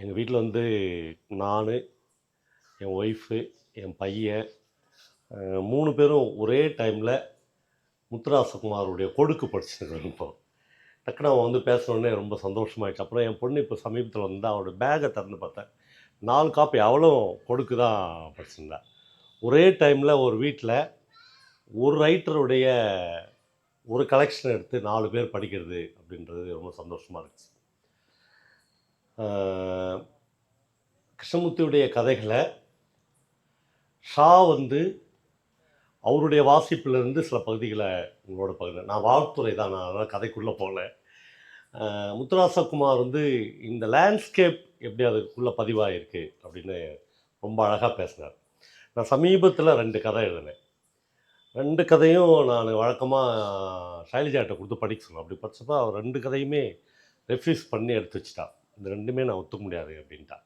எங்கள் வீட்டில் வந்து நான் என் ஒய்ஃபு என் பையன் மூணு பேரும் ஒரே டைமில் முத்துராசகுமாருடைய கொடுக்கு படிச்சுருக்கோம் இப்போ. டக்குனு அவன் வந்து பேசினோடனே ரொம்ப சந்தோஷமாயிடுச்சு. அப்புறம் என் பொண்ணு இப்போ சமீபத்தில் வந்து அவளோட பேகை திறந்து பார்த்தேன். நாலு காப்பி அவளும் கொடுக்கு தான் படிச்சிருந்தா. ஒரே டைமில் ஒரு வீட்டில் ஒரு ரைட்டருடைய ஒரு கலெக்ஷன் எடுத்து நாலு பேர் படிக்கிறது அப்படின்றது ரொம்ப சந்தோஷமாக இருந்துச்சு. கிருஷ்ணமூர்த்தியுடைய கதைகளை ஷா வந்து அவருடைய வாசிப்பிலிருந்து சில பகுதிகளை உங்களோட பகுதி நான் வாழ்த்துறை தான் நான் அதனால் கதைக்குள்ளே போகல. முத்துராசகுமார் வந்து இந்த லேண்ட்ஸ்கேப் எப்படி அதுக்குள்ளே பதிவாயிருக்கு அப்படின்னு ரொம்ப அழகாக பேசினார். நான் சமீபத்தில் ரெண்டு கதை எழுதினேன். ரெண்டு கதையும் நான் வழக்கமாக ஷைலஜாட்ட கொடுத்து படிக்க சொன்னேன். அப்படி படிச்சப்போ அவர் ரெண்டு கதையுமே ரெஃப்யூஸ் பண்ணி எடுத்து வச்சிட்டான் இந்த ரெண்டுமே நான் ஒத்துக்க முடியாது அப்படின்ட்டா.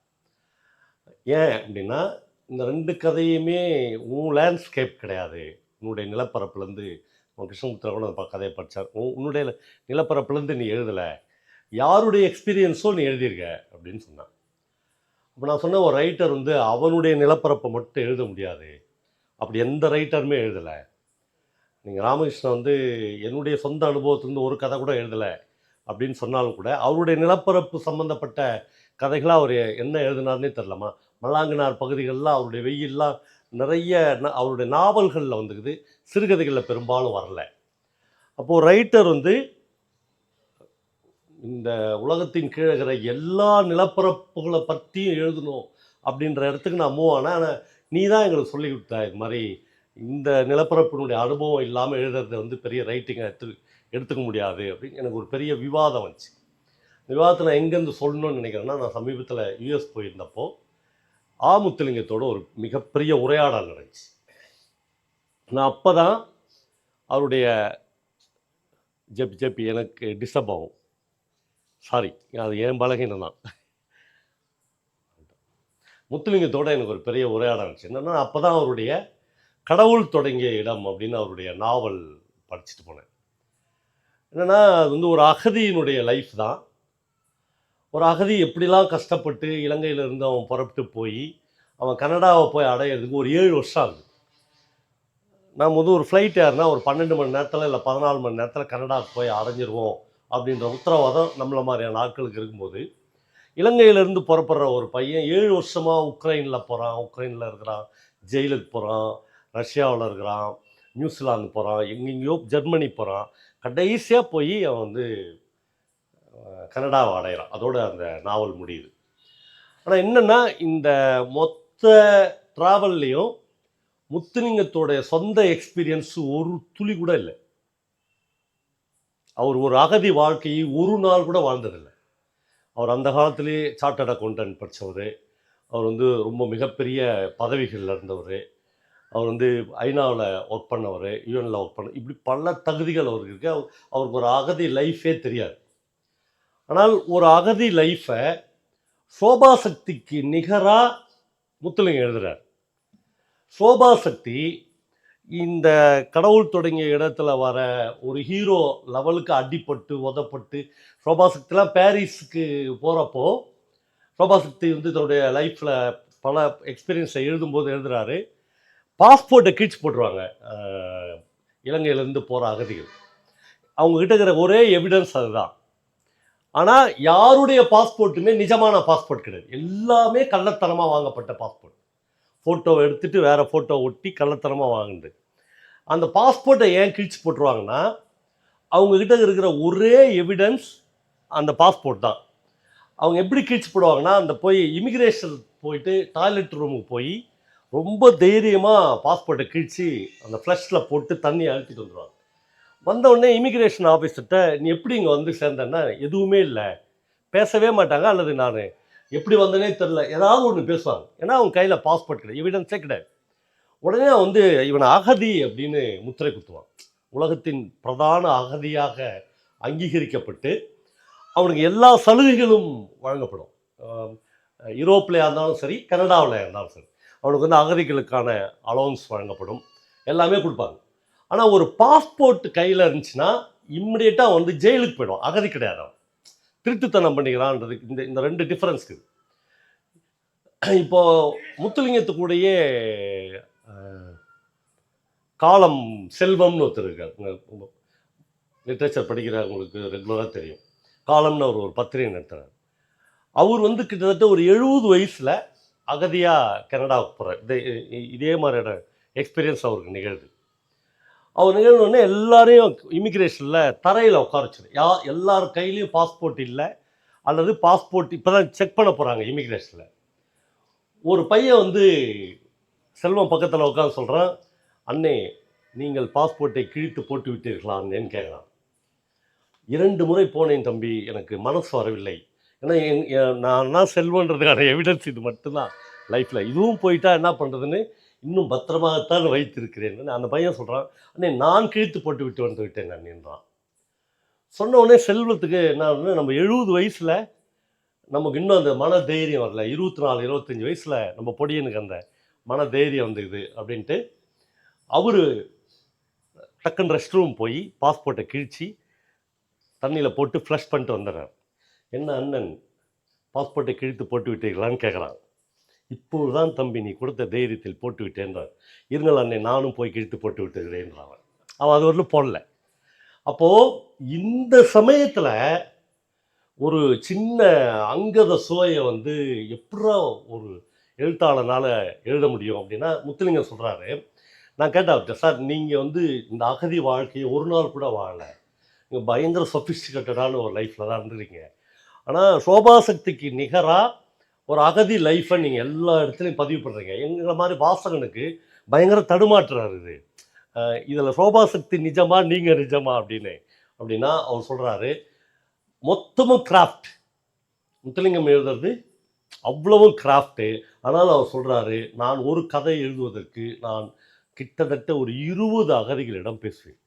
ஏன் அப்படின்னா இந்த ரெண்டு கதையுமே உன் லேண்ட்ஸ்கேப் கிடையாது. உன்னுடைய நிலப்பரப்புலேருந்து உன் கிருஷ்ணபுத்திர கூட அந்த கதையை படித்தார் உன்னுடைய நிலப்பரப்புலேருந்து நீ எழுதலை. யாருடைய எக்ஸ்பீரியன்ஸோ நீ எழுதியிருக்க? அப்படின்னு சொன்னான். அப்போ நான் சொன்ன ஒரு ரைட்டர் வந்து அவனுடைய நிலப்பரப்பை மட்டும் எழுத முடியாது. அப்படி எந்த ரைட்டருமே எழுதலை. நீங்கள் ராமகிருஷ்ணன் வந்து என்னுடைய சொந்த அனுபவத்திலேருந்து ஒரு கதை கூட எழுதலை. அப்படின்னு சொன்னாலும் கூட அவருடைய நிலப்பரப்பு சம்மந்தப்பட்ட கதைகளாக அவர் என்ன எழுதினார்னே தெரிலமா மல்லாங்கனார் பகுதிகளெலாம் அவருடைய வெயில்லாம் நிறைய ந- அவருடைய நாவல்களில் வந்துக்குது. சிறுகதைகளில் பெரும்பாலும் வரல. அப்போது ரைட்டர் வந்து இந்த உலகத்தின் கீழே இருக்கிற எல்லா நிலப்பரப்புகளை பற்றியும் எழுதணும் அப்படின்ற இடத்துக்கு நான் மூவ் ஆனேன். ஆனால் நீ தான் எங்களுக்கு சொல்லி கொடுத்த இது மாதிரி இந்த நிலப்பரப்பினுடைய அனுபவம் இல்லாமல் எழுதுறது வந்து பெரிய ரைட்டிங்கை எடுத்து எடுத்துக்க முடியாது அப்படின்னு எனக்கு ஒரு பெரிய விவாதம் வந்துச்சு. விவாதத்தை நான் எங்கேருந்து சொல்லணும்னு நினைக்கிறேன்னா நான் சமீபத்தில் யூஎஸ் போயிருந்தப்போ ஆமுத்துலிங்கத்தோட ஒரு மிகப்பெரிய உரையாடல் நடந்துச்சு. நான் அப்போ தான் அவருடைய ஜெபி ஜெபி எனக்கு டிஸ்டர்ப் ஆகும் சாரி அது என் பலகீனம் தான் முத்துலிங்கத்தோட எனக்கு ஒரு பெரிய உரையாடல் இருந்துச்சு என்னென்னா அப்போ தான் அவருடைய கடவுள் தொடங்கிய இடம் அப்படின்னு அவருடைய நாவல் படிச்சுட்டு போனேன். என்னென்னா அது வந்து ஒரு அகதியினுடைய லைஃப் தான். ஒரு அகதி எப்படிலாம் கஷ்டப்பட்டு இலங்கையிலேருந்து அவன் புறப்பட்டு போய் அவன் கனடாவை போய் அடையிறதுக்கு ஒரு ஏழு வருஷம் ஆகுது. நான் வந்து ஒரு ஃப்ளைட் ஏறினா ஒரு பன்னெண்டு மணி நேரத்தில் இல்லை பதினாலு மணி நேரத்தில் கனடாவுக்கு போய் அடைஞ்சிருவோம் அப்படின்ற உத்தரவாதம் நம்மளை மாதிரியான ஆட்களுக்கு இருக்கும்போது இலங்கையிலேருந்து புறப்படுற ஒரு பையன் ஏழு வருஷமாக உக்ரைனில் போகிறான் உக்ரைனில் இருக்கிறான் ஜெயிலுக்கு போகிறான் ரஷ்யாவில் இருக்கிறான் நியூசிலாந்து போகிறான் எங்கெங்கேயோ ஜெர்மனி போகிறான் கடைசியாக போய் அவன் வந்து கனடாவை அடையிறான் அதோட அந்த நாவல் முடியுது. ஆனால் என்னென்னா இந்த மொத்த ட்ராவல்லையும் முத்துலிங்கத்தோடைய சொந்த எக்ஸ்பீரியன்ஸ் ஒரு துளி கூட இல்லை. அவர் ஒரு அகதி வாழ்க்கையை ஒரு நாள் கூட வாழ்ந்ததில்லை. அவர் அந்த காலத்திலேயே சார்ட்டர்ட் அக்கௌண்டன்ட் படித்தவர் அவர் வந்து ரொம்ப மிகப்பெரிய பதவிகளில் இருந்தவர் அவர் வந்து ஐநாவில் ஒர்க் பண்ணவர் யூஎனில் ஒர்க் பண்ண இப்படி பல தகுதிகள் அவருக்கு இருக்குது அவர் அவருக்கு ஒரு அகதி லைஃபே தெரியாது. ஆனால் ஒரு அகதி லைஃப்பை சோபா சக்திக்கு நிகராக முத்துலிங்கம் எழுதுகிறார் சோபா சக்தி இந்த கடவுள் தொடங்கிய இடத்துல வர ஒரு ஹீரோ லெவலுக்கு அடிப்பட்டு உதப்பட்டு சோபா சக்திலாம் பாரிஸுக்கு போகிறப்போ சோபா சக்தி வந்து தன்னுடைய லைஃப்பில் பல எக்ஸ்பீரியன்ஸை எழுதும்போது எழுதுகிறாரு பாஸ்போர்ட்டை கீழ்ச்சி போட்டுருவாங்க. இலங்கையிலேருந்து போகிற அகதிகள். அவங்கக்கிட்ட இருக்கிற ஒரே எவிடன்ஸ் அதுதான். ஆனால் யாருடைய பாஸ்போர்ட்டுமே நிஜமான பாஸ்போர்ட் கிடையாது. எல்லாமே கள்ளத்தனமாக வாங்கப்பட்ட பாஸ்போர்ட். ஃபோட்டோவை எடுத்துகிட்டு வேறு ஃபோட்டோ ஒட்டி கள்ளத்தனமாக வாங்குது அந்த பாஸ்போர்ட்டை ஏன் கிழிச்சு போட்டுருவாங்கன்னா அவங்கக்கிட்ட இருக்கிற ஒரே எவிடன்ஸ் அந்த பாஸ்போர்ட் தான். அவங்க எப்படி கிழிச்சு போடுவாங்கன்னா அந்த போய் இமிக்ரேஷன் போயிட்டு டாய்லெட் ரூமுக்கு போய் ரொம்ப தைரியமாக பாஸ்போர்ட்டை கிழிச்சு அந்த ஃப்ளஷில் போட்டு தண்ணி அழுத்திட்டு வந்துடுவாங்க வந்தவுடனே இமிக்ரேஷன் ஆஃபீஸர்கிட்ட நீ எப்படி இங்கே வந்து சேர்ந்தேன்னா எதுவுமே இல்லை. பேசவே மாட்டாங்க அல்லது நான். எப்படி வந்தேனே தெரில ஏதாவது ஒன்று பேசுவாங்க. ஏன்னா அவங்க கையில் பாஸ்போர்ட் கிடையாது. எவிடன்ஸே கிடையாது. உடனே அவன் வந்து இவனை அகதி அப்படின்னு முத்திரை குத்துவான். உலகத்தின் பிரதான அகதியாக அங்கீகரிக்கப்பட்டு அவனுக்கு எல்லா சலுகைகளும் வழங்கப்படும். ஆம், இருந்தாலும் சரி கனடாவில் இருந்தாலும் சரி. அவனுக்கு வந்து அகதிகளுக்கான அலோன்ஸ் வழங்கப்படும். எல்லாமே கொடுப்பாங்க. ஆனால் ஒரு பாஸ்போர்ட் கையில் இருந்துச்சுன்னா இம்மிடியேட்டாக வந்து ஜெயிலுக்கு போயிடும் அகதி கிடையாது அவன். திருட்டுத்தனம் பண்ணிக்கிறான்றதுக்கு இந்த இந்த ரெண்டு டிஃப்ரென்ஸ் இருக்குது இப்போ முத்துலிங்கத்துக்கூடயே காலம் செல்வம்னு ஒருத்தர் இருக்கார். லிட்ரேச்சர் படிக்கிறவங்களுக்கு ரெகுலராக தெரியும். காலம்னு அவர் ஒரு பத்திரிகை நடத்துகிறார் அவர் வந்து கிட்டத்தட்ட ஒரு எழுபது வயசில் அகதியாக கனடாவுக்கு போகிறார் இதே இதே மாதிரியான எக்ஸ்பீரியன்ஸ் அவருக்கு நிகழ்வு அவர் நிகழ்வுன்னு எல்லாரையும் இமிக்ரேஷனில் தரையில் உட்காரச்சிரு யா எல்லார் கையிலையும் பாஸ்போர்ட் இல்லை அல்லது பாஸ்போர்ட் இப்போ தான் செக் பண்ண போகிறாங்க இமிக்ரேஷனில் ஒரு பையன் வந்து செல்வம் பக்கத்தில் உட்காந்து சொல்கிறான் அண்ணே நீங்கள் பாஸ்போர்ட்டை கிழித்து போட்டு விட்டீர்களா? அண்ணேன்னு கேட்குறான் இரண்டு முறை போனேன் தம்பி எனக்கு மனசு வரவில்லை. ஏன்னா என் நான் தான் செல்வன்றதுக்கான எவிடன்ஸ் இது மட்டும்தான். லைஃப்பில் இதுவும் போயிட்டா என்ன பண்ணுறதுன்னு இன்னும் பத்திரமாகத்தான் வைத்திருக்கிறேன். அந்த பையன் சொல்கிறான் அண்ணே நான் கிழித்து போட்டு விட்டு வந்து விட்டேன் அண்ணின்றான் சொன்ன உடனே செல்வத்துக்கு என்ன ஆகுதுன்னா, நம்ம எழுபது வயசில் நமக்கு இன்னும் அந்த மன தைரியம் வரல. இருபத்தி நாலு இருபத்தஞ்சி வயசில் நம்ம பொடியனுக்கு அந்த மன தைரியம் வந்துக்குது அப்படின்ட்டு அவர் டக்குன்னு ரெஸ்ட் ரூம் போய் பாஸ்போர்ட்டை கிழிச்சு தண்ணியில் போட்டு ஃப்ளஷ் பண்ணிட்டு வந்துடுறார். என்ன அண்ணன்? பாஸ்போர்ட்டை கிழித்து போட்டு விட்டீர்களான்னு கேட்குறான் இப்போது தான் தம்பி நீ கொடுத்த தைரியத்தில் போட்டு விட்டேன்றான் இருங்கள் அண்ணன் நானும் போய் கிழித்து போட்டு விட்டுகிறேன்றான் அவன் அது வரலும் போடல. அப்போது இந்த சமயத்தில் ஒரு சின்ன அங்கத சுவையை வந்து எப்படா ஒரு எழுத்தாளனால் எழுத முடியும் அப்படின்னா முத்துலிங்கம் சொல்கிறாரு நான் கேட்டேன் சார் நீங்கள் வந்து இந்த அகதி வாழ்க்கையை ஒரு நாள் கூட வாழலை. நீங்கள் பயங்கர சொஃபிஸ்டிகேட்டடான ஒரு லைஃப்பில் தான் இருந்துருக்கீங்க ஆனால் சோபா சக்திக்கு நிகராக ஒரு அகதி லைஃப்பை நீங்கள் எல்லா இடத்துலையும் பதிவு பண்ணுறீங்க எங்களை மாதிரி வாசகனுக்கு பயங்கர தடுமாற்றார் இது. இதில் சோபா சக்தி நிஜமா நீங்கள் நிஜமா அப்படின்னு அப்படின்னா அவர் சொல்கிறாரு மொத்தமும் கிராஃப்ட் முத்துலிங்கம் எழுதுறது அவ்வளவும் கிராஃப்ட்டு ஆனால் அவர் சொல்கிறாரு நான் ஒரு கதை எழுதுவதற்கு நான் கிட்டத்தட்ட ஒரு இருபது அகதிகளிடம் பேசுவேன்.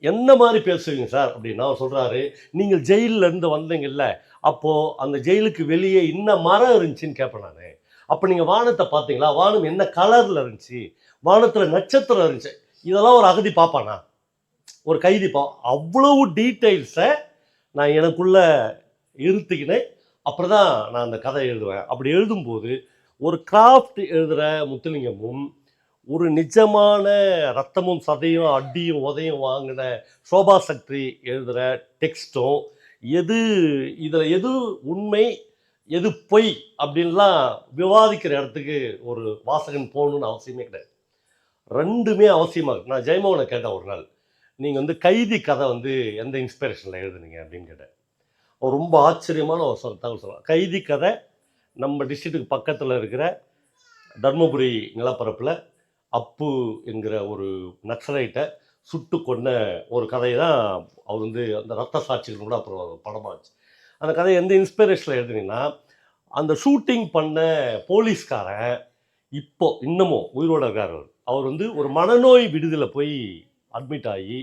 என்ன மாதிரி பேசுவீங்க சார்? அப்படின்னு அவர் சொல்கிறாரு நீங்கள் ஜெயிலிருந்து இருந்து வந்தீங்கல்ல அப்போது அந்த ஜெயிலுக்கு வெளியே என்ன மரம் இருந்துச்சுன்னு கேட்பேன் நான். அப்போ நீங்கள் வானத்தை பார்த்தீங்களா? வானம் என்ன கலரில் இருந்துச்சு? வானத்தில் நட்சத்திரம் இருந்துச்சு. இதெல்லாம் ஒரு அகதி பார்ப்பானா? ஒரு கைதி பா அவ்வளவு டீட்டெயில்ஸை நான் எனக்குள்ள இருத்துக்கினேன். அப்புறம் தான் நான் அந்த கதை எழுதுவேன். அப்படி எழுதும்போது ஒரு கிராஃப்ட் எழுதுகிற முத்துலிங்கமும் ஒரு நிஜமான ரத்தமும் சதையும் அடியும் உதையும் வாங்கின சோபா சக்தி எழுதுகிற டெக்ஸ்ட்டும் எது இதில் எது உண்மை எது பொய் அப்படின்லாம் விவாதிக்கிற இடத்துக்கு ஒரு வாசகன் போகணுன்னு அவசியமே கிடையாது. ரெண்டுமே அவசியமாக இருக்குது நான் ஜெயமோகனை கேட்டேன் ஒரு நாள். நீங்கள் வந்து கைதி கதை வந்து எந்த இன்ஸ்பிரேஷனில் எழுதுனீங்க அப்படின்னு கேட்டேன். அவர் ரொம்ப ஆச்சரியமான ஒரு சொல் தகவல் சொல்லலாம் கைதி கதை நம்ம டிஸ்ட்ரிக்ட்டுக்கு பக்கத்தில் இருக்கிற தர்மபுரி நிலப்பரப்பில் அப்பு என்கிற ஒரு நக்சலைட்டை சுட்டு கொன்ன ஒரு கதையை தான் அவர் வந்து அந்த ரத்த சாட்சிகள் கூட அப்புறம் படமாச்சு அந்த கதையை எந்த இன்ஸ்பிரேஷனில் எழுதுனீங்கன்னா அந்த ஷூட்டிங் பண்ண போலீஸ்காரன் இப்போ இன்னமும் உயிரோட இருக்கார் அவர். அவர் வந்து ஒரு மனநோய் விடுதலை போய் அட்மிட் ஆகி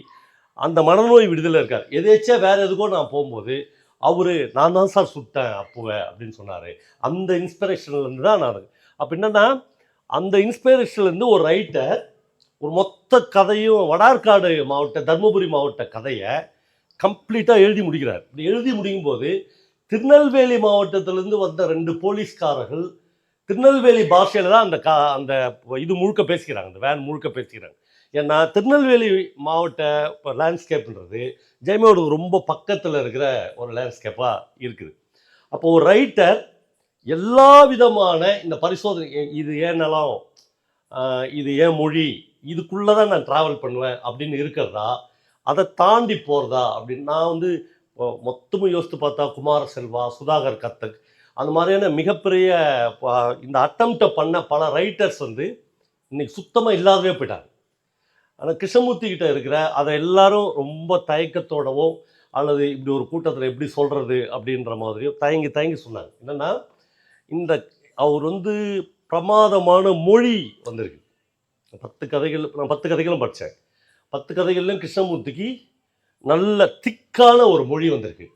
அந்த மனநோய் விடுதலை இருக்கார். எதேச்சா வேறு எதுக்கோ நான் போகும்போது அவர் நான் தான் சார் சுட்டேன் அப்புவை அப்படின்னு சொன்னார். அந்த இன்ஸ்பிரேஷன்லேருந்து தான் நான் அப்போ என்னன்னா அந்த இன்ஸ்பிரேஷன்லேருந்து ஒரு ரைட்டர் ஒரு மொத்த கதையும் வடார்காடு மாவட்ட தர்மபுரி மாவட்ட கதையை கம்ப்ளீட்டாக எழுதி முடிக்கிறார். இப்படி எழுதி முடியும் போது திருநெல்வேலி மாவட்டத்திலேருந்து வந்த ரெண்டு போலீஸ்காரர்கள் திருநெல்வேலி பாஷையில் தான் அந்த கா அந்த இது முழுக்க பேசிக்கிறாங்க அந்த வேன் முழுக்க பேசிக்கிறாங்க. ஏன்னா திருநெல்வேலி மாவட்ட லேண்ட்ஸ்கேப்ன்றது ஜெயமோடு ரொம்ப பக்கத்தில் இருக்கிற ஒரு லேண்ட்ஸ்கேப்பாக இருக்குது. அப்போ ஒரு ரைட்டர் எல்லா விதமான இந்த பரிசோதனை இது ஏன் நிலம்? இது ஏன் மொழி? இதுக்குள்ளே தான் நான் ட்ராவல் பண்ணுவேன் அப்படின்னு இருக்கிறதா? அதை தாண்டி போகிறதா அப்படின்னு நான் வந்து மொத்தமும் யோசித்து பார்த்தா குமார செல்வா சுதாகர் கத்தக் அந்த மாதிரியான மிகப்பெரிய ப- இந்த அட்டம்ப்டை பண்ண பல ரைட்டர்ஸ் வந்து இன்னைக்கு சுத்தமாக இல்லாதவே போயிட்டாங்க. ஆனால் கிருஷ்ணமூர்த்தி கிட்ட இருக்கிற அதை எல்லாரும் ரொம்ப தயக்கத்தோடவும் அல்லது இப்படி ஒரு கூட்டத்தில் எப்படி சொல்கிறது அப்படின்ற மாதிரியும் தயங்கி தயங்கி சொன்னாங்க. என்னென்னா இந்த அவர் வந்து பிரமாதமான மொழி வந்திருக்கு. பத்து கதைகள் நான் பத்து கதைகளும் படித்தேன் பத்து கதைகள்லையும் கிருஷ்ணமூர்த்திக்கு நல்ல திக்கான ஒரு மொழி வந்திருக்கு.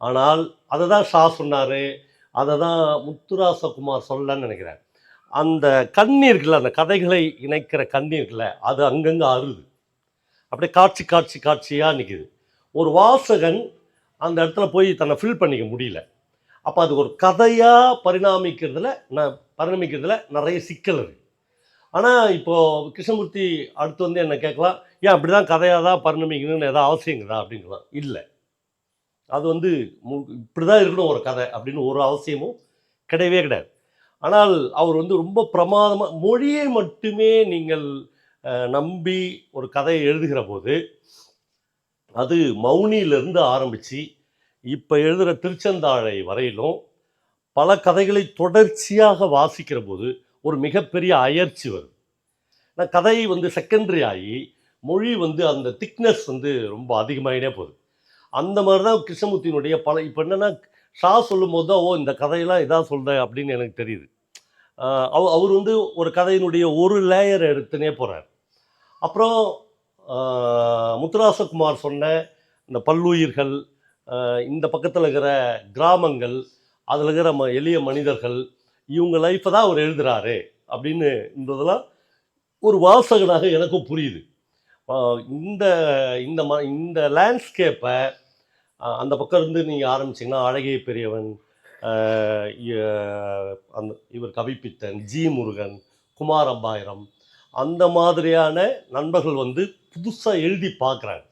ஆனால் அதை தான் ஷா சொன்னார் அதை தான் முத்துராசகுமார் சொல்லன்னு நினைக்கிறேன். அந்த கண்ணி இருக்குல்ல அந்த கதைகளை இணைக்கிற கண்ணி இருக்குல்ல அது அங்கங்கே அருது. அப்படியே காட்சி காட்சி காட்சியாக நிற்கிது ஒரு வாசகன் அந்த இடத்துல போய் தன்னை ஃபில் பண்ணிக்க முடியல. அப்போ அது ஒரு கதையாக பரிணாமிக்கிறதுல ந பரிணமிக்கிறதுல நிறைய சிக்கல் இருக்குது ஆனால் இப்போது கிருஷ்ணமூர்த்தி அடுத்து வந்து என்ன கேட்கலாம் ஏன் அப்படி தான் கதையாக தான் பரிணமிக்கணும்னு எதாவது அவசியங்குதா அப்படிங்கலாம் இல்லை. அது வந்து இப்படி தான் இருக்கணும் ஒரு கதை அப்படின்னு ஒரு அவசியமும் கிடையவே கிடையாது. ஆனால் அவர் வந்து ரொம்ப பிரமாதமாக மொழியை மட்டுமே நீங்கள் நம்பி ஒரு கதையை எழுதுகிற போது அது மௌனியிலிருந்து ஆரம்பித்து இப்போ எழுதுகிற திருச்செந்தாழை வரையிலும் பல கதைகளை தொடர்ச்சியாக வாசிக்கிற போது ஒரு மிகப்பெரிய அயற்சி வருது நான் கதை வந்து செகண்டரி ஆகி மொழி வந்து அந்த திக்னஸ் வந்து ரொம்ப அதிகமாகினே போகுது. அந்த மாதிரி தான் கிருஷ்ணமூர்த்தியினுடைய பல இப்போ என்னென்னா ஷா சொல்லும் போது தான் ஓ இந்த கதையெல்லாம் இதான் சொல்கிறேன் அப்படின்னு எனக்கு தெரியுது. அவ அவர் வந்து ஒரு கதையினுடைய ஒரு லேயர் எடுத்துனே போகிறார் அப்புறம் முத்துராசகுமார் சொன்ன இந்த பல்லுயிர்கள் இந்த பக்கத்தில் இருக்கிற கிராமங்கள் அதில் இருக்கிற ம எளிய மனிதர்கள் இவங்க லைஃப்பை தான் அவர் எழுதுறாரு அப்படின்னுன்றதெல்லாம் ஒரு வாசகனாக எனக்கும் புரியுது. இந்த இந்த ம இந்த லேண்ட்ஸ்கேப்பை அந்த பக்கம் இருந்து நீங்கள் ஆரம்பிச்சிங்கன்னா அழகிய பெரியவன் அந்த இவர் கவிப்பித்தன் ஜி முருகன் குமார் அம்பாயிரம் அந்த மாதிரியான நண்பர்கள் வந்து புதுசாக எழுதி பார்க்குறாங்க.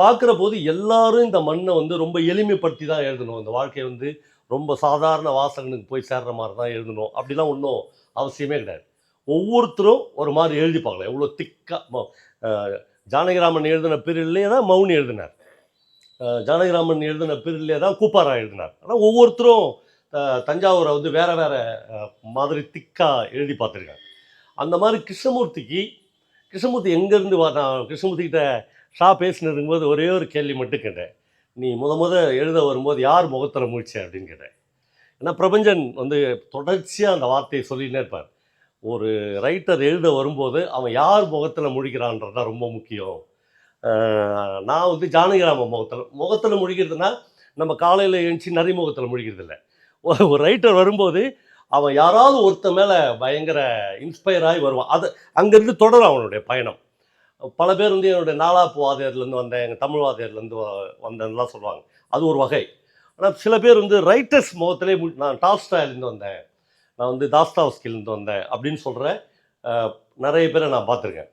பார்க்குற போது எல்லாரும் இந்த மண்ணை வந்து ரொம்ப எளிமைப்படுத்தி தான் எழுதணும். இந்த வாழ்க்கையை வந்து ரொம்ப சாதாரண வாசகனுக்கு போய் சேர்ற மாதிரி தான் எழுதணும். அப்படிலாம் ஒன்றும் அவசியமே கிடையாது. ஒவ்வொருத்தரும் ஒரு மாதிரி எழுதி பார்க்கலாம். எவ்வளோ திக்காக ஜானகிராமன் எழுதின பீரியட்லேயே தான் மௌனி எழுதினார். ஜானகிராமன் எழுதின பிரிவிலே தான் கூப்பாரா எழுதினார். ஆனால் ஒவ்வொருத்தரும் தஞ்சாவூரை வந்து வேற வேற மாதிரி திக்காக எழுதி பார்த்துருக்காங்க. அந்த மாதிரி கிருஷ்ணமூர்த்திக்கு கிருஷ்ணமூர்த்தி எங்கேருந்து வா கிருஷ்ணமூர்த்திக்கிட்ட ஷா பேசினு ஷா பேசினதுங்கும்போது ஒரே ஒரு கேள்வி மட்டும் கேட்டேன். நீ முத முத எழுத வரும்போது யார் முகத்தில் முடிச்ச அப்படின்னு கேட்டேன். ஏன்னா பிரபஞ்சன் வந்து தொடர்ச்சியாக அந்த வார்த்தையை சொல்லினே இருப்பார். ஒரு ரைட்டர் எழுத வரும்போது அவன் யார் முகத்தில் முழிக்கிறான்றது தான் ரொம்ப முக்கியம். நான் வந்து ஜானகிராம முகத்தில் முகத்தில் முழிக்கிறதுனா நம்ம காலையில் எழுந்துச்சி நிறைய முகத்தில் முழிக்கிறது இல்லை ஒரு ஒரு ரைட்டர் வரும்போது அவன் யாராவது ஒருத்த மேலே பயங்கர இன்ஸ்பயர் ஆகி வருவான். அது அங்கேருந்து தொடரும் அவனுடைய பயணம். பல பேர் வந்து என்னுடைய நாலாப்பு வாதியர்லேருந்து வந்தேன் எங்கள் தமிழ் வாதியர்லேருந்து வந்தேன்லாம் சொல்லுவாங்க. அது ஒரு வகை. ஆனால் சில பேர் வந்து ரைட்டர்ஸ் முகத்திலே நான் டால்ஸ்டாயிலேருந்து வந்தேன். நான் வந்து தாஸ்தாவஸ்கிலேருந்து வந்தேன் அப்படின்னு சொல்கிற நிறைய பேரை நான் பார்த்துருக்கேன்.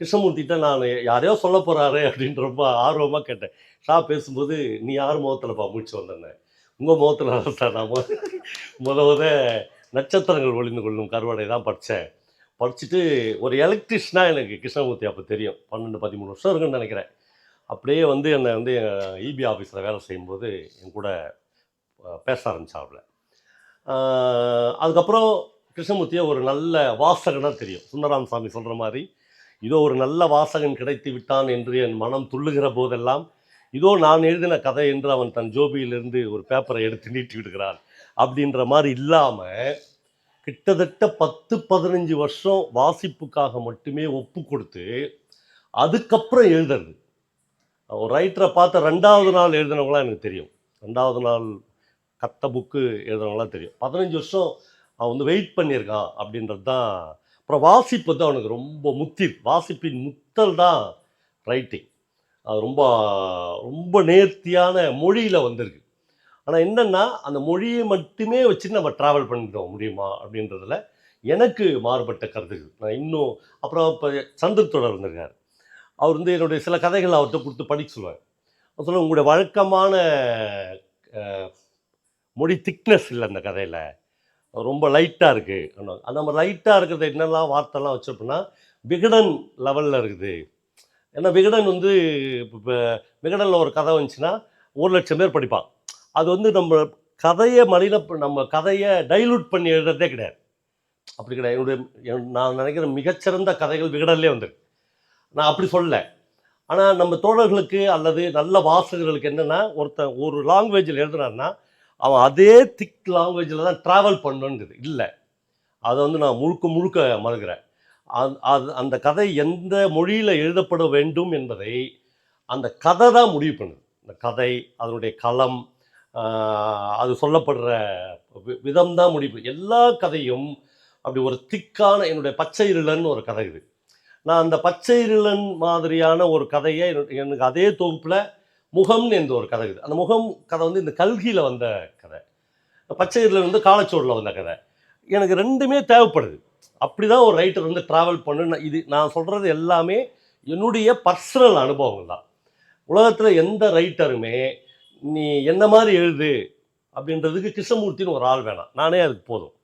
கிருஷ்ணமூர்த்திகிட்ட நான் யாரையோ சொல்ல போகிறாரு அப்படின்னு ரொம்ப ஆர்வமாக கேட்டேன். ஷா பேசும்போது நீ யார் முகத்தில்ப்பா முடிச்சு வந்தேன் உங்கள் முகத்தில் சார் நான் முத முத முத நட்சத்திரங்கள் ஒளிந்து கொள்ளும் கருவடை தான் படித்தேன் படிச்சுட்டு ஒரு எலக்ட்ரிஷனாக எனக்கு கிருஷ்ணமூர்த்தி அப்போ தெரியும். பன்னெண்டு பதிமூணு வருஷம் இருக்குன்னு நினைக்கிறேன். அப்படியே வந்து என்னை வந்து இபி ஆஃபீஸில் வேலை செய்யும்போது என் கூட பேச ஆரம்பிச்சாப்புல. அதுக்கப்புறம் கிருஷ்ணமூர்த்தியை ஒரு நல்ல வாசகனாக தெரியும். சுந்தராம் சாமி சொல்கிற மாதிரி இதோ ஒரு நல்ல வாசகன் கிடைத்து விட்டான் என்று என் மனம் துள்ளுகிற போதெல்லாம் இதோ நான் எழுதின கதை என்று அவன் தன் ஜோபியிலிருந்து ஒரு பேப்பரை எடுத்து நீட்டி விடுகிறான் அப்படின்ற மாதிரி இல்லாமல் கிட்டத்தட்ட பத்து பதினஞ்சு வருஷம் வாசிப்புக்காக மட்டுமே ஒப்பு கொடுத்து அதுக்கப்புறம் எழுதுறது. ஒரு ரைட்டரை பார்த்த ரெண்டாவது நாள் எழுதினவங்களாம் எனக்கு தெரியும். ரெண்டாவது நாள் கத்த புக்கு எழுதுனவங்களாம் தெரியும். பதினஞ்சு வருஷம் அவன் வந்து வெயிட் பண்ணியிருக்கான் அப்படின்றது தான். அப்புறம் வாசிப்பு வந்து அவனுக்கு ரொம்ப முத்தில் வாசிப்பின் முத்தல் தான் ரைட்டிங் அது ரொம்ப ரொம்ப நேர்த்தியான மொழியில் வந்திருக்கு. ஆனால் என்னென்னா அந்த மொழியை மட்டுமே வச்சு நம்ம ட்ராவல் பண்ணிட்டோம் முடியுமா அப்படின்றதுல எனக்கு மாறுபட்ட கருத்துக்கள் நான் இன்னும் அப்புறம் இப்போ சந்திர தொடர் வந்திருக்கார். அவர் வந்து என்னுடைய சில கதைகள் அவர்கிட்ட கொடுத்து படிக்க சொல்லுவார் அவர் உங்களுடைய வழக்கமான மொழி திக்னஸ் இல்லை அந்த கதையில். ரொம்ப லைட்டாக இருக்குது அந்த மாதிரி லைட்டாக இருக்கிறது என்னெல்லாம் வார்த்தைலாம் வச்சிருப்போம்னா விகடன் லெவலில் இருக்குது. ஏன்னா விகடன் வந்து இப்போ விகடனில் ஒரு கதை வந்துச்சுன்னா ஒரு லட்சம் பேர் படிப்பான். அது வந்து நம்ம கதையை மலின நம்ம கதையை டைலூட் பண்ணி எழுதுறதே கிடையாது. அப்படி கிடையாது. என்னுடைய நான் நினைக்கிற மிகச்சிறந்த கதைகள் விகடல்லே வந்திருக்கு நான் அப்படி சொல்லல. ஆனால் நம்ம தோழர்களுக்கு அல்லது நல்ல வாசகர்களுக்கு என்னென்னா ஒருத்தன் ஒரு லாங்குவேஜில் எழுதுனான்னா அவன் அதே திக் லாங்குவேஜில் தான் ட்ராவல் பண்ணணுன்றது இல்லை. அதை வந்து நான் முழுக்க முழுக்க மறுக்கிறேன். அது- அது அந்த கதை எந்த மொழியில் எழுதப்பட வேண்டும் என்பதை அந்த கதை தான் முடிவு பண்ணுது. இந்த கதை அதனுடைய களம் அது சொல்லப்படுற வி- விதம் தான் முடிவு. எல்லா கதையும் அப்படி ஒரு திக்கான என்னுடைய பச்சை இருளன்னு ஒரு கதை இது. நான் அந்த பச்சை இருளன் மாதிரியான ஒரு கதையை எனக்கு- எனக்கு அதே தொகுப்பில் முகம்னு என்ற ஒரு கதை இருக்குது அந்த முகம் கதை வந்து இந்த கல்கியில் வந்த கதை. பச்சை இருளன் வந்து காலச்சோடில் வந்த கதை. எனக்கு ரெண்டுமே தேவைப்படுது. அப்படி தான் ஒரு ரைட்டர் வந்து ட்ராவல் பண்ணு இது நான் சொல்கிறது எல்லாமே என்னுடைய பர்சனல் அனுபவங்கள் தான். உலகத்தில் எந்த ரைட்டருமே நீ என்ன மாதிரி எழுது அப்படின்றதுக்கு கிருஷ்ணமூர்த்தின்னு ஒரு ஆள் வேணாம். நானே அதுக்கு போதும்.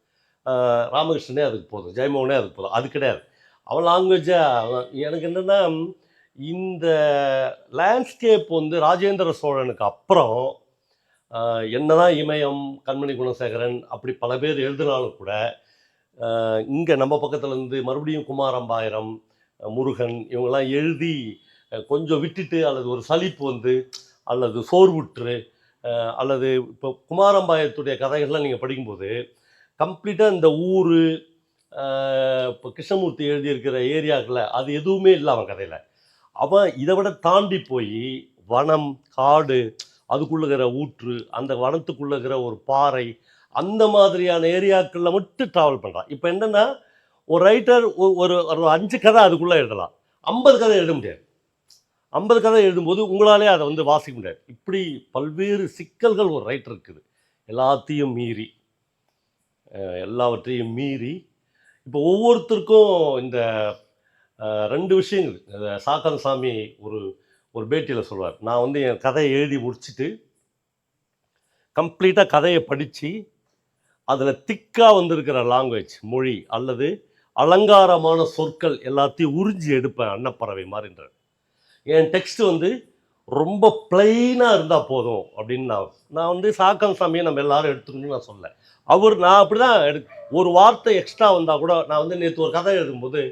ராமகிருஷ்ணனே அதுக்கு போதும். ஜெயமோகனே அதுக்கு போதும். அது கிடையாது. அவன் லாங்குவேஜாக எனக்கு என்னென்னா இந்த லேண்ட்ஸ்கேப் வந்து ராஜேந்திர சோழனுக்கு அப்புறம் என்னதான் இமயம் கண்மணி குணசேகரன் அப்படி பல பேர் எழுதினாலும் கூட இங்கே நம்ம பக்கத்துலேருந்து மறுபடியும் குமாரம்பாயிரம் முருகன் இவங்கெல்லாம் எழுதி கொஞ்சம் விட்டுட்டு அல்லது ஒரு சலிப்பு வந்து அல்லது சோர்வுற்று அல்லது இப்போ குமாரம்பாயத்துடைய கதைகள்லாம் நீங்கள் படிக்கும்போது கம்ப்ளீட்டாக இந்த ஊர் இப்போ கிருஷ்ணமூர்த்தி எழுதியிருக்கிற ஏரியாக்களில் அது எதுவுமே இல்லை அவன் கதையில். அவன் இதை விட தாண்டி போய் வனம் காடு அதுக்குள்ளுகிற ஊற்று அந்த வனத்துக்குள்ளுகிற ஒரு பாறை அந்த மாதிரியான ஏரியாக்களில் மட்டும் ட்ராவல் பண்ணுறான் இப்போ என்னென்னா ஒரு ரைட்டர் ஒரு ஒரு அஞ்சு கதை அதுக்குள்ளே எழுதலாம். ஐம்பது கதை எழுத முடியாது. ஐம்பது கதை எழுதும்போது உங்களாலே அதை வந்து வாசிக்க முடியாது. இப்படி பல்வேறு சிக்கல்கள் ஒரு ரைட்டர் இருக்குது. எல்லாத்தையும் மீறி எல்லாவற்றையும் மீறி இப்போ ஒவ்வொருத்தருக்கும் இந்த ரெண்டு விஷயங்கள். இந்த சாக்கன் சாமி ஒரு ஒரு பேட்டியில் சொல்வார். நான் வந்து என் கதையை எழுதி முடிச்சுட்டு கம்ப்ளீட்டாக கதையை படித்து அதில் திக்காக வந்திருக்கிற லாங்குவேஜ் மொழி அல்லது அலங்காரமான சொற்கள் எல்லாத்தையும் உறிஞ்சி எடுப்பேன் அன்னப்பறவை மாதிரின்ற என் டெக்ஸ்ட் வந்து ரொம்ப பிளெயினாக இருந்தால் போதும் அப்படின்னு நான் நான் வந்து சாக்கம் சாமியை நம்ம எல்லாரும் எடுத்துக்கணும்னு நான் சொல்ல அவர் நான் அப்படி தான் எடு ஒரு வார்த்தை எக்ஸ்ட்ரா வந்தால் கூட நான் வந்து நேற்று ஒரு கதை எழுதும்போது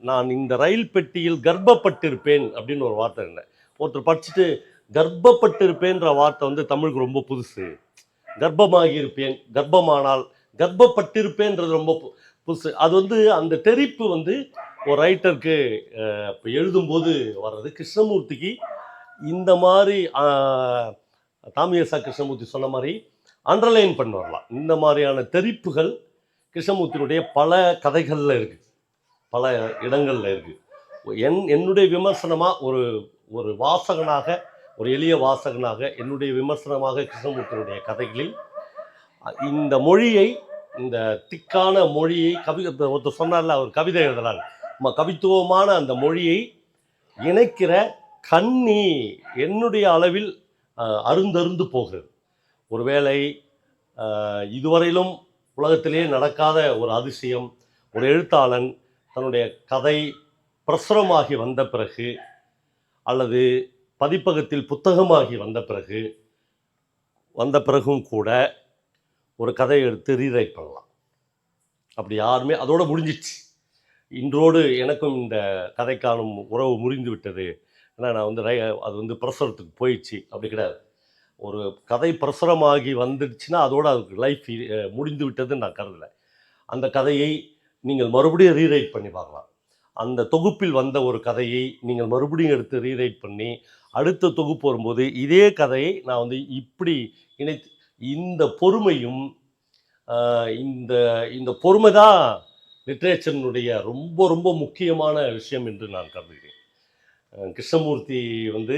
நான் இந்த ரயில் பெட்டியில் கர்ப்பப்பட்டிருப்பேன் அப்படின்னு ஒரு வார்த்தை இருந்தேன் ஒருத்தர் படிச்சுட்டு கர்ப்பப்பட்டிருப்பேன்ற வார்த்தை வந்து தமிழுக்கு ரொம்ப புதுசு. கர்ப்பமாகி இருப்பேன் கர்ப்பமானால் கர்ப்பப்பட்டிருப்பேன்றது ரொம்ப பு- புதுசு. அது வந்து அந்த தெரிப்பு வந்து ஒரு ரைட்டருக்கு இப்போ எழுதும்போது வர்றது கிருஷ்ணமூர்த்திக்கு இந்த மாதிரி தாமியசா கிருஷ்ணமூர்த்தி சொன்ன மாதிரி அண்டர்லைன் பண்ணி வரலாம் இந்த மாதிரியான தெரிப்புகள் கிருஷ்ணமூர்த்தியினுடைய பல கதைகளில் இருக்குது பல இடங்களில் இருக்குது என் என்னுடைய விமர்சனமாக ஒரு ஒரு வாசகனாக ஒரு எளிய வாசகனாக என்னுடைய விமர்சனமாக கிருஷ்ணமூர்த்தியினுடைய கதைகளில் இந்த மொழியை இந்த திக்கான மொழியை கவி ஒருத்தர் சொன்னார்ல அவர் கவிதை எழுதுறாரு. கவித்துவமான அந்த மொழியை இணைக்கிற கண்ணி என்னுடைய அளவில் அருந்தருந்து போகிறது. ஒருவேளை இதுவரையிலும் உலகத்திலேயே நடக்காத ஒரு அதிசயம் ஒரு எழுத்தாளன் தன்னுடைய கதை பிரசுரமாகி வந்த பிறகு அல்லது பதிப்பகத்தில் புத்தகமாகி வந்த பிறகு வந்த பிறகும் கூட ஒரு கதையை எடுத்து ரீரைட் பண்ணலாம். அப்படி யாருமே அதோடு முடிஞ்சிச்சு. இன்றோடு எனக்கும் இந்த கதைக்கானும் உறவு முறிந்து விட்டது ஏன்னா நான் வந்து ரை அது வந்து பிரசுரத்துக்கு போயிடுச்சு. அப்படி கிடையாது. ஒரு கதை பிரசுரமாகி வந்துடுச்சுன்னா அதோடு அதுக்கு லைஃப் முடிந்து விட்டதுன்னு நான் கருதலை. அந்த கதையை நீங்கள் மறுபடியும் ரீரைட் பண்ணி பார்க்கலாம். அந்த தொகுப்பில் வந்த ஒரு கதையை நீங்கள் மறுபடியும் எடுத்து ரீரைட் பண்ணி அடுத்த தொகுப்பு வரும்போது இதே கதையை நான் வந்து இப்படி இணைத்து இந்த பொறுமையும் இந்த இந்த பொறுமை தான் லிட்ரேச்சரினுடைய ரொம்ப ரொம்ப முக்கியமான விஷயம் என்று நான் கருதுகிறேன். கிருஷ்ணமூர்த்தி வந்து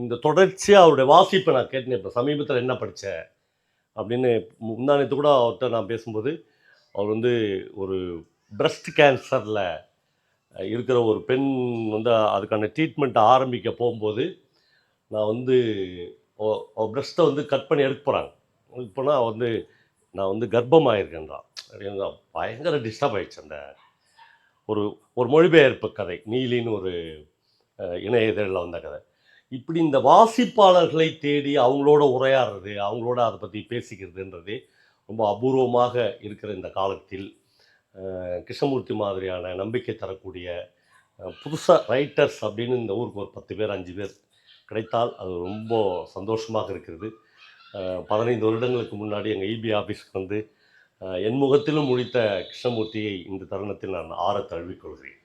இந்த தொடர்ச்சியாக அவருடைய வாசிப்பை நான் கேட்டேன். இப்போ சமீபத்தில் என்ன படித்த அப்படின்னு முந்தானத்து கூட அவர்கிட்ட நான் பேசும்போது அவர் வந்து ஒரு பிரஸ்ட் கேன்சரில் இருக்கிற ஒரு பெண் வந்து அதுக்கான ட்ரீட்மெண்ட்டை ஆரம்பிக்க போகும்போது நான் வந்து பிரஸ்ட்டை வந்து கட் பண்ணி எடுக்க போகிறாங்க இப்போனா வந்து நான் வந்து கர்ப்பமாயிருக்கேன்றான். அப்படின்னா பயங்கர டிஸ்டர்ப் ஆயிடுச்சு அந்த ஒரு ஒரு மொழிபெயர்ப்பு கதை. நீலின்னு ஒரு இணைய இதழில் வந்த கதை. இப்படி இந்த வாசிப்பாளர்களை தேடி அவங்களோட உரையாடுறது அவங்களோட அதை பற்றி பேசிக்கிறதுன்றது ரொம்ப அபூர்வமாக இருக்கிற இந்த காலத்தில் கிருஷ்ணமூர்த்தி மாதிரியான நம்பிக்கை தரக்கூடிய புதுசாக ரைட்டர்ஸ் அப்படின்னு இந்த ஊருக்கு ஒரு பத்து பேர் அஞ்சு பேர் கிடைத்தால் அது ரொம்ப சந்தோஷமாக இருக்கிறது. பதினைந்து வருடங்களுக்கு முன்னாடி எங்கள் இபி ஆஃபீஸ்க்கு வந்து என் முகத்திலும் முடித்த கிருஷ்ணமூர்த்தியை இந்த தருணத்தில் நான் ஆற தழுவிக்கொள்கிறேன்